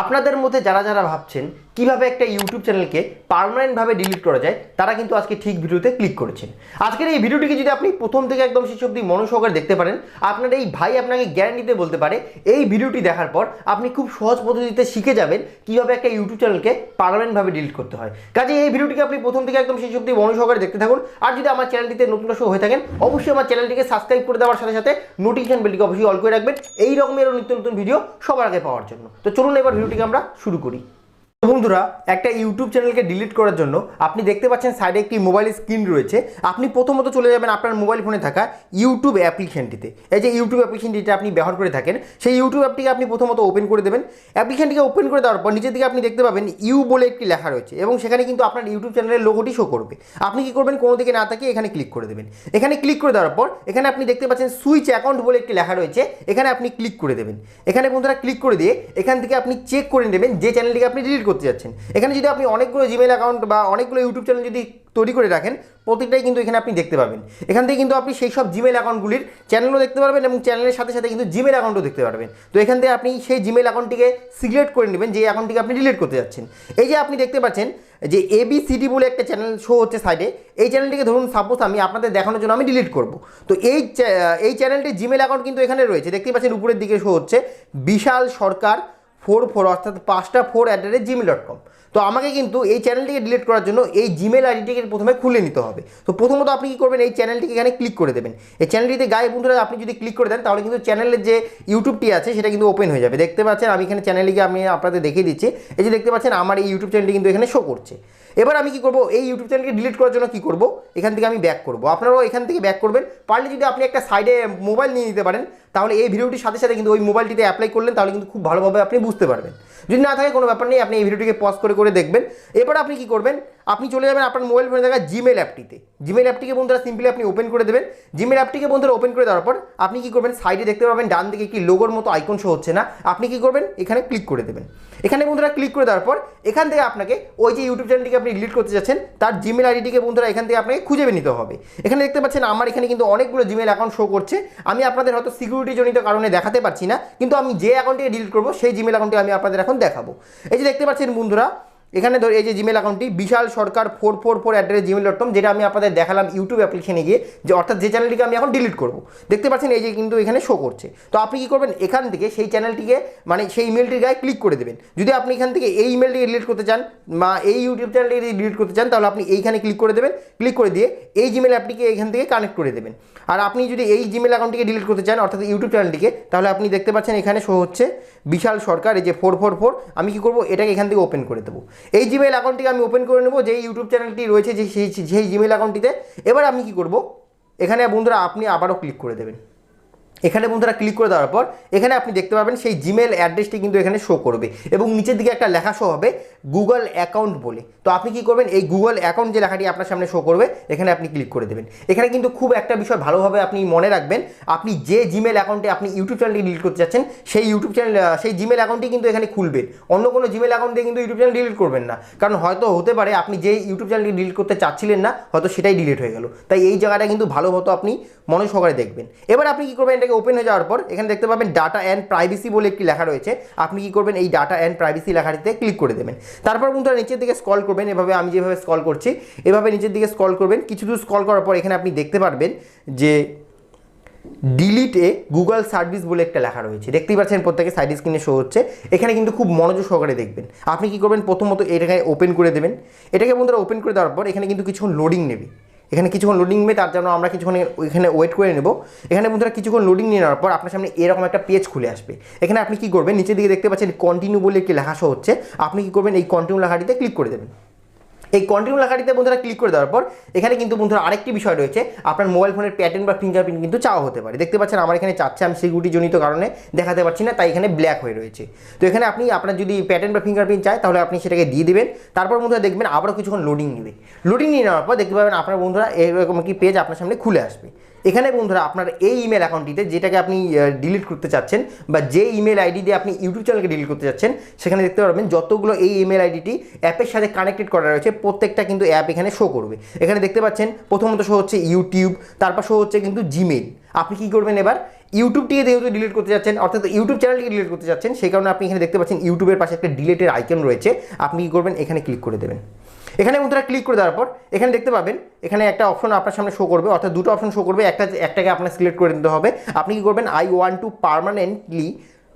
আপনাদের মধ্যে যারা যারা ভাবছেন কীভাবে একটা ইউটিউব চ্যানেলকে পার্মানেন্টভাবে ডিলিট করা যায়, তারা কিন্তু আজকে ঠিক ভিডিওতে ক্লিক করেছেন। আজকের এই ভিডিওটিকে যদি আপনি প্রথম থেকে একদম শেষ অব্দি মনোসহকারে দেখতে পারেন, আপনার এই ভাই আপনাকে গ্যারান্টিতে বলতে পারে, এই ভিডিওটি দেখার পর আপনি খুব সহজ পদ্ধতিতে শিখে যাবেন কীভাবে একটা ইউটিউব চ্যানেলকে পার্মানেন্টভাবে ডিলিট করতে হয়। কাজে এই ভিডিওটিকে আপনি প্রথম থেকে একদম শেষ অব্দি মনোসহকারে দেখতে থাকুন, আর যদি আমার চ্যানেলটিতে নতুন দর্শক হয়ে থাকেন, অবশ্যই আমার চ্যানেলটিকে সাবস্ক্রাইব করে দেওয়ার সাথে সাথে নোটিফিকেশন বেলটিকে অবশ্যই অল করে রাখবেন। এই রকমের নিত্য নতুন ভিডিও সবার আগে পাওয়ার জন্য। তো চলুন এবার ভিডিওটিকে আমরা শুরু করি। বন্ধুরা, একটা ইউটিউব চ্যানেলকে ডিলিট করার জন্য আপনি দেখতে পাচ্ছেন সাইডে একটি মোবাইল স্ক্রিন রয়েছে। আপনি প্রথমত চলে যাবেন আপনার মোবাইল ফোনে থাকা ইউটিউব অ্যাপ্লিকেশনটিতে এই যে ইউটিউব অ্যাপ্লিকেশনটিতে আপনি ব্যবহার করে থাকেন, সেই ইউটিউব অ্যাপটিকে আপনি প্রথমত ওপেন করে দেবেন। অ্যাপ্লিকেশনটিকে ওপেন করে দেওয়ার পর নিচের দিকে আপনি দেখতে পাবেন ইউ বলে একটি লেখা রয়েছে এবং সেখানে কিন্তু আপনার ইউটিউব চ্যানেলের লোগোটি শো করবে। আপনি কি করবেন, কোনো দিকে না তাকিয়ে এখানে ক্লিক করে দেবেন। এখানে ক্লিক করে দেওয়ার পর এখানে আপনি দেখতে পাচ্ছেন সুইচ অ্যাকাউন্ট বলে একটি লেখা রয়েছে, এখানে আপনি ক্লিক করে দেবেন। এখানে বন্ধুরা ক্লিক করে দিয়ে এখান থেকে আপনি চেক করে নেবেন যে চ্যানেলটিকে আপনি ডিলিট করতে যাচ্ছেন। এখানে যদি আপনি অনেকগুলো জিমেল অ্যাকাউন্ট বা অনেকগুলো ইউটিউব চ্যানেল যদি তৈরি করে রাখেন প্রত্যেকটাই কিন্তু এখানে আপনি দেখতে পাবেন। এখান থেকে কিন্তু আপনি সেই সব জিমেল অ্যাকাউন্টগুলির চ্যানেলও দেখতে পারবেন এবং চ্যানেলের সাথে সাথে কিন্তু জিমেল অ্যাকাউন্টও দেখতে পারবেন। তো এখান থেকে আপনি সেই জিমেল অ্যাকাউন্টটিকে সিলেক্ট করে নেবেন, যে অ্যাকাউন্টটিকে আপনি ডিলিট করতে যাচ্ছেন। এই যে আপনি দেখতে পাচ্ছেন যে এবিসিডি বলে একটা চ্যানেল শো হচ্ছে সাইডে এই চ্যানেলটিকে ধরুন সাপোজ আমি আপনাদের দেখানোর জন্য আমি ডিলিট করব। তো এই এই চ্যানেলটির জিমেল অ্যাকাউন্ট কিন্তু এখানে রয়েছে। দেখতেই পাচ্ছেন উপরের দিকে শো হচ্ছে বিশাল সরকার ফোর ফোর অর্থাৎ পাঁচটা four at the rate Gmail dot com তো আমাকে কিন্তু এই চ্যানেলটিকে ডিলিট করার জন্য এই জিমেল আইডিটিকে প্রথমে খুলে নিতে হবে। তো প্রথমত আপনি কী করবেন, এই চ্যানেলটিকে এখানে ক্লিক করে দেবেন। এই চ্যানেলটিতে গায়ে বন্ধুরা আপনি যদি ক্লিক করে দেন, তাহলে কিন্তু চ্যানেলের যে ইউটিউবটি আছে, সেটা কিন্তু ওপেন হয়ে যাবে। দেখতে পাচ্ছেন, আমি এখানে চ্যানেলটিকে আমি আপনাদের দেখিয়ে দিচ্ছি। এই যে দেখতে পাচ্ছেন, আমার এই ইউটিউব চ্যানেলটি কিন্তু এখানে শো করছে। এবার আমি কি করব? এই ইউটিউব চ্যানেলকে ডিলিট করার জন্য কি করব? এখান থেকে আমি ব্যাক করব। আপনারাও এখান থেকে ব্যাক করবেন। পারলে যদি আপনি একটা সাইডে মোবাইল নিয়ে নিতে পারেন, তাহলে এই ভিডিওটির সাথে সাথে কিন্তু ওই মোবাইলটিতে অ্যাপ্লাই করলেন, তাহলে কিন্তু খুব ভালোভাবে আপনি বুঝতে পারবেন। যদি না থাকে কোনো ব্যাপার নেই, আপনি এই ভিডিওটিকে পজ করে করে দেখবেন। এবার আপনি কি করবেন? আপনি চলে যাবেন আপনার মোবাইল ফোনে থাকা জিমেল অ্যাপটিতে জিমেল অ্যাপটিকে বন্ধুরা সিম্পলি আপনি ওপেন করে দেবেন। জিমেল অ্যাপটিকে বন্ধুরা ওপেন করে দেওয়ার পর আপনি কি করবেন? সাইডে দেখতে পাবেন, ডান দিকে একটি লোগোর মতো আইকন শো হচ্ছে না। আপনি কি করবেন? এখানে ক্লিক করে দেবেন। এখানে বন্ধুরা ক্লিক করে দেওয়ার পর এখান থেকে আপনাকে ওই যে ইউটিউব চ্যানেলটিকে আপনি ডিলিট করতে যাচ্ছেন, তার জিমেল আইডিটিকে বন্ধুরা এখান থেকে আপনাকে খুঁজে নিতে হবে। এখানে দেখতে পাচ্ছেন আমার এখানে কিন্তু অনেকগুলো জিমেল অ্যাকাউন্ট শো করছে। আমি আপনাদের হয়তো সিকিউরিটি জনিত কারণে দেখাতে পারছি না, কিন্তু আমি যে অ্যাকাউন্টটিকে ডিলিট করব, সেই জিমেল অ্যাকাউন্টটি আমি আপনাদের এখন দেখাবো। এই যে দেখতে পাচ্ছেন বন্ধুরা এখানে ধর এই যে জিমেল অ্যাকাউন্টটি Bishal Sarkar four four four at Gmail dot com যেটা আমি আপনাদের দেখালাম ইউটিউব অ্যাপ্লিকেশনে গিয়ে, যে অর্থাৎ যে চ্যানেলটিকে আমি এখন ডিলিট করব। দেখতে পাচ্ছেন এই যে কিন্তু এখানে শো করছে। তো আপনি কী করবেন? এখান থেকে সেই চ্যানেলটিকে মানে সেই ইমেলটির গায়ে ক্লিক করে দেবেন। যদি আপনি এখান থেকে এই ইমেলটিকে ডিলিট করতে চান, বা এই ইউটিউব চ্যানেলটিকে যদি ডিলিট করতে চান, তাহলে আপনি এইখানে ক্লিক করে দেবেন। ক্লিক করে দিয়ে এই জিমেল অ্যাপটিকে এখান থেকে কানেক্ট করে দেবেন। আর আপনি যদি এই জিমেল অ্যাকাউন্টটিকে ডিলিট করতে চান, অর্থাৎ ইউটিউব চ্যানেলটিকে তাহলে আপনি দেখতে পাচ্ছেন এখানে শো হচ্ছে বিশাল সরকার, এই যে ফোর ফোর ফোর আমি কি করব? এটাকে এখান থেকে ওপেন করে দেবো। এই জিমেল অ্যাকাউন্টটিকে আমি ওপেন করে নেব, যেই ইউটিউব চ্যানেলটি রয়েছে, যে সেই সেই জিমেল অ্যাকাউন্টটিতে এবার আমি কি করব? এখানে বন্ধুরা, আপনি আবারও ক্লিক করে দেবেন। এখানে বন্ধুরা ক্লিক করে দেওয়ার পর, এখানে আপনি দেখতে পাবেন সেই জিমেল অ্যাড্রেসটি কিন্তু এখানে শো করবে এবং নিচের দিকে একটা লেখা শো হবে গুগল অ্যাকাউন্ট বলে। তো আপনি কি করবেন? এই গুগল অ্যাকাউন্ট যে লেখাটি আপনার সামনে শো করবে, এখানে আপনি ক্লিক করে দেবেন। এখানে কিন্তু খুব একটা বিষয় ভালোভাবে আপনি মনে রাখবেন, আপনি যে জিমেল অ্যাকাউন্টে আপনি ইউটিউব চ্যানেলটি ডিলিট করতে যাচ্ছেন, সেই ইউটিউব চ্যানেল সেই জিমেল অ্যাকাউন্টটি কিন্তু এখানে খুলবে অন্য কোনো জিমেল অ্যাকাউন্ট দিয়ে কিন্তু ইউটিউব চ্যানেল ডিলিট করবেন না। কারণ হয়তো হতে পারে আপনি যে ইউটিউব চ্যানেলটি ডিলিট করতে চাচ্ছিলেন না, হয়তো সেটাই ডিলিট হয়ে গেল। তাই এই জায়গাটা কিন্তু ভালো মতো আপনি মনে সহকারে দেখবেন। এবার আপনি কি করবেন? এটাকে ওপেন হয়ে যাওয়ার পর, এখানে দেখতে পাবেন ডাটা অ্যান্ড প্রাইভেসি বলে একটি লেখা রয়েছে। আপনি কি করবেন, এই ডাটা অ্যান্ড প্রাইভেসি লেখাটিতে ক্লিক করে দেবেন। তারপর বন্ধুরা নিচের দিকে স্কল করবেন, এভাবে আমি যেভাবে স্কল করছি, এভাবে নিচের দিকে স্কল করবেন। কিছু দূর স্ক্রল করার পর এখানে আপনি দেখতে পারবেন যে ডিলিটে গুগল সার্ভিস বলে একটা লেখা রয়েছে। দেখতেই পাচ্ছেন প্রত্যেকে সাইড স্ক্রিনে শো হচ্ছে। এখানে কিন্তু খুব মনোযোগ সহকারে দেখবেন। আপনি কি করবেন, প্রথমত এটাকে ওপেন করে দেবেন। এটাকে বন্ধুরা ওপেন করে দেওয়ার পর এখানে কিন্তু কিছুক্ষণ লোডিং নেবে। এখানে কিছুক্ষণ লোডিং নেবে তার জন্য আমরা কিছুক্ষণ এখানে ওয়েট করে নেব। এখানে বন্ধুরা কিছুক্ষণ লোডিং নিয়ে নেওয়ার পর আপনার সামনে এরকম একটা পেজ খুলে আসবে। এখানে আপনি কি করবেন? নিচের দিকে দেখতে পাচ্ছেন কন্টিনিউ বলে একটি লেখা শো হচ্ছে। আপনি কি করবেন? এই কন্টিনিউ লেখাটিতে ক্লিক করে দেবেন। এই কন্টিনিউ লেখাটিতে বন্ধুরা ক্লিক করে দেওয়ার পর, এখানে কিন্তু বন্ধুরা আরেকটি বিষয় রয়েছে। আপনার মোবাইল ফোনের প্যাটার্ন বা ফিঙ্গারপ্রিন্ট কিন্তু চাওয়া হতে পারে। দেখতে পাচ্ছেন আমার এখানে চাচ্ছে আমি সিকিউরিটি জনিত কারণে দেখাতে পারছি না, তাই এখানে ব্ল্যাক হয়ে রয়েছে। তো এখানে আপনি, আপনার যদি প্যাটার্ন বা ফিঙ্গারপ্রিন্ট চায়, তাহলে আপনি সেটাকে দিয়ে দেবেন। তারপর বন্ধুরা দেখবেন আবারও কিছুক্ষণ লোডিং নেবে। লোডিং নিয়ে নেওয়ার পর দেখতে পাবেন আপনার বন্ধুরা এরকম কি পেজ আপনার সামনে খুলে আসবে। এখানে বন্ধুরা আপনার এই ইমেল অ্যাকাউন্টটিতে যেটাকে আপনি ডিলিট করতে চাচ্ছেন বা যে ইমেল আইডি দিয়ে আপনি ইউটিউব চ্যানেলকে ডিলিট করতে চাচ্ছেন, সেখানে দেখতে পারবেন যতগুলো এই ইমেল আইডিটি অ্যাপের সাথে কানেক্টেড করা রয়েছে, প্রত্যেকটা কিন্তু অ্যাপ এখানে শো করবে। এখানে দেখতে পাচ্ছেন, প্রথমত শো হচ্ছে ইউটিউব তারপর শো হচ্ছে কিন্তু জিমেল আপনি কি করবেন এবার? ইউটিউবটিকে যেহেতু ডিলিট করতে যাচ্ছেন অর্থাৎ ইউটিউব চ্যানেলটিকে ডিলিট করতে যাচ্ছেন সেই কারণে আপনি এখানে দেখতে পাচ্ছেন ইউটিউবের পাশে একটা ডিলেটের আইকন রয়েছে, আপনি কী করবেন? এখানে ক্লিক করে দেবেন। এখানে বন্ধুরা ক্লিক করে দেওয়ার পর, এখানে দেখতে পাবেন, এখানে একটা অপশন আপনার সামনে শো করবে, অর্থাৎ দুটো অপশন শো করবে, একটা একটাকে আপনার সিলেক্ট করে দিতে হবে। আপনি কি করবেন I want to permanently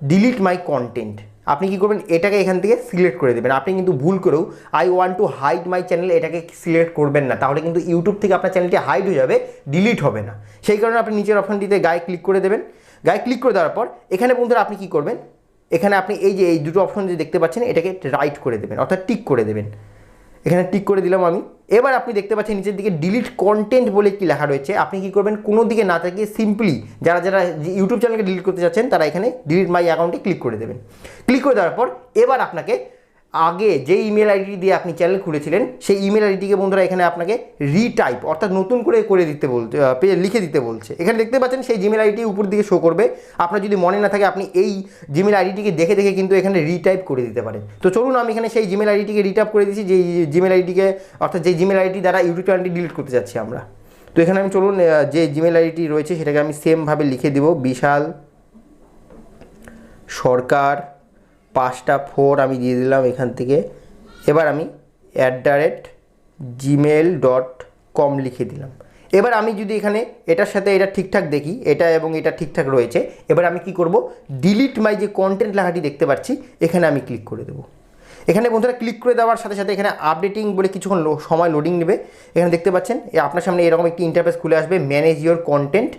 delete my content আপনি কি করবেন, এটাকে এখান থেকে সিলেক্ট করে দেবেন। আপনি কিন্তু ভুল করেও I want to hide my channel এটাকে সিলেক্ট করবেন না। তাহলে কিন্তু ইউটিউব থেকে আপনার চ্যানেলটি হাইড হয়ে যাবে ডিলিট হবে না। সেই কারণে আপনি নিচের অপশনটিতে গায়ে ক্লিক করে দেবেন। গায়ে ক্লিক করে দেওয়ার পর, এখানে বন্ধুরা আপনি কি করবেন, এখানে আপনি এই যে, এই দুটো অপশন যে দেখতে পাচ্ছেন, এটাকে রাইট করে দেবেন, অর্থাৎ টিক করে দেবেন। এখানে টিক করে দিলাম আমি। এবার আপনি দেখতে পাচ্ছেন নিচের দিকে ডিলিট কন্টেন্ট বলে কি লেখা রয়েছে। আপনি কি করবেন? কোনো দিকে না থাকিয়ে সিম্পলি যারা যারা ইউটিউব চ্যানেলকে ডিলিট করতে চাচ্ছেন, তারা এখানে ডিলিট মাই অ্যাকাউন্টে ক্লিক করে দেবেন। ক্লিক করে দেওয়ার পর এবার আপনাকে আগে যে ইমেল আইডি দিয়ে আপনি চ্যানেল খুলেছিলেন, সেই ইমেল আইডিটিকে বন্ধুরা এখানে আপনাকে রিটাইপ অর্থাৎ নতুন করে করে দিতে বলছে লিখে দিতে বলছে। এখানে দেখতে পাচ্ছেন সেই জিমেল আইডি উপর দিকে শো করবে। আপনার যদি মনে না থাকে, আপনি এই জিমেল আইডিটিকে দেখে দেখে কিন্তু এখানে রিটাইপ করে দিতে পারেন। তো চলুন আমি এখানে সেই জিমেল আইডিটিকে রিটাইপ করে দিচ্ছি যে জিমেল আইডিটিকে অর্থাৎ যে জিমেল আইডি দ্বারা ইউটিউব চ্যানেলটি ডিলিট করতে যাচ্ছি আমরা। তো এখানে আমি চলুন যে জিমেল আইডিটি রয়েছে, সেটাকে আমি সেমভাবে লিখে দেব। বিশাল সরকার পাঁচটা ফোর আমি দিয়ে দিলাম এখান থেকে। এবার আমি at the rate Gmail dot com লিখে দিলাম। এবার আমি যদি এখানে এটার সাথে এটা ঠিকঠাক দেখি, এটা এবং এটা ঠিকঠাক রয়েছে, এবার আমি কি করব? ডিলিট মাই যে কন্টেন্ট লেখাটি দেখতে পাচ্ছি, এখানে আমি ক্লিক করে দেবো। এখানে বন্ধুরা ক্লিক করে দেওয়ার সাথে সাথে এখানে আপডেটিং বলে কিছুক্ষণ সময় লোডিং নেবে। এখানে দেখতে পাচ্ছেন আপনার সামনে এরকম একটি ইন্টারফেস খুলে আসবে ম্যানেজ ইওর কন্টেন্ট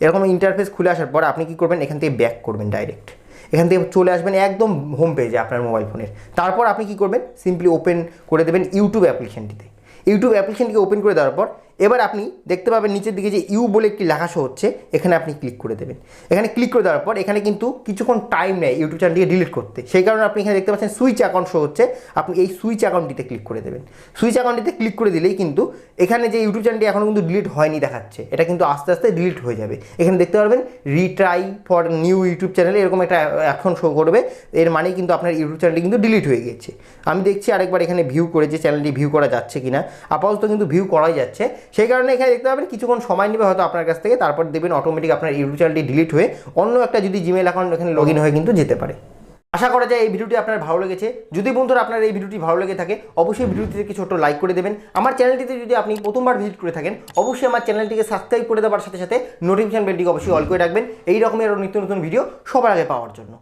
এরকম ইন্টারফেস খুলে আসার পর আপনি কি করবেন? এখান থেকে ব্যাক করবেন ডাইরেক্ট এখান থেকে চলে আসবেন একদম হোম পেজে আপনার মোবাইল ফোনের তারপর আপনি কি করবেন? সিম্পলি ওপেন করে দেবেন ইউটিউব অ্যাপ্লিকেশনটিতে ইউটিউব অ্যাপ্লিকেশনটিকে ওপেন করে দেওয়ার পর এবার আপনি দেখতে পাবেন নিচের দিকে যে ইউ বলে একটি লেখা শো হচ্ছে, এখানে আপনি ক্লিক করে দেবেন। এখানে ক্লিক করে দেওয়ার পর এখানে কিন্তু কিছুক্ষণ টাইম নেয় ইউটিউব চ্যানেলটিকে ডিলিট করতে। সেই কারণে আপনি এখানে দেখতে পাচ্ছেন সুইচ অ্যাকাউন্ট শো হচ্ছে, আপনি এই সুইচ অ্যাকাউন্টটিতে ক্লিক করে দেবেন। সুইচ অ্যাকাউন্টটিতে ক্লিক করে দিলেই কিন্তু এখানে যে ইউটিউব চ্যানেলটি এখনও কিন্তু ডিলিট হয়নি দেখাচ্ছে, এটা কিন্তু আস্তে আস্তে ডিলিট হয়ে যাবে। এখানে দেখতে পারবেন রিট্রাই ফর নিউ ইউটিউব চ্যানেলে এরকম একটা অ্যাকশন শো করবে, এর মানেই কিন্তু আপনার ইউটিউব চ্যানেলটি কিন্তু ডিলিট হয়ে গেছে আমি দেখছি আরেকবার এখানে ভিউ করে যে চ্যানেলটি ভিউ করা যাচ্ছে কিনা। আপাতত কিন্তু ভিউ করাই যাচ্ছে। সেই কারণে এখানে দেখতে পাবেন কিছুক্ষণ সময় নেবে হয়তো আপনার কাছ থেকে, তারপর দেখবেন অটোমেটিক আপনার ইউটিউব চ্যানেলটি ডিলিট হয়ে অন্য একটা যদি জিমেল অ্যাকাউন্ট এখানে লগ হয়ে কিন্তু যেতে পারে। আশা করা যায় এই ভিডিওটি আপনার ভালো লেগেছে। যদি বন্ধুরা আপনার এই ভিডিওটি ভালো লেগে থাকে, অবশ্যই ভিডিওটিতে একটি ছোট্ট লাইক করে দেবেন। আমার চ্যানেলটিতে যদি আপনি প্রথমবার ভিজিট করে থাকেন, অবশ্যই আমার চ্যানেলটিকে সাবস্ক্রাইব করে দেওয়ার সাথে সাথে নোটিফিকেশন বেলটিকে অবশ্যই অল করে রাখবেন। এই রকমের নিত্য নতুন ভিডিও সবার আগে পাওয়ার জন্য।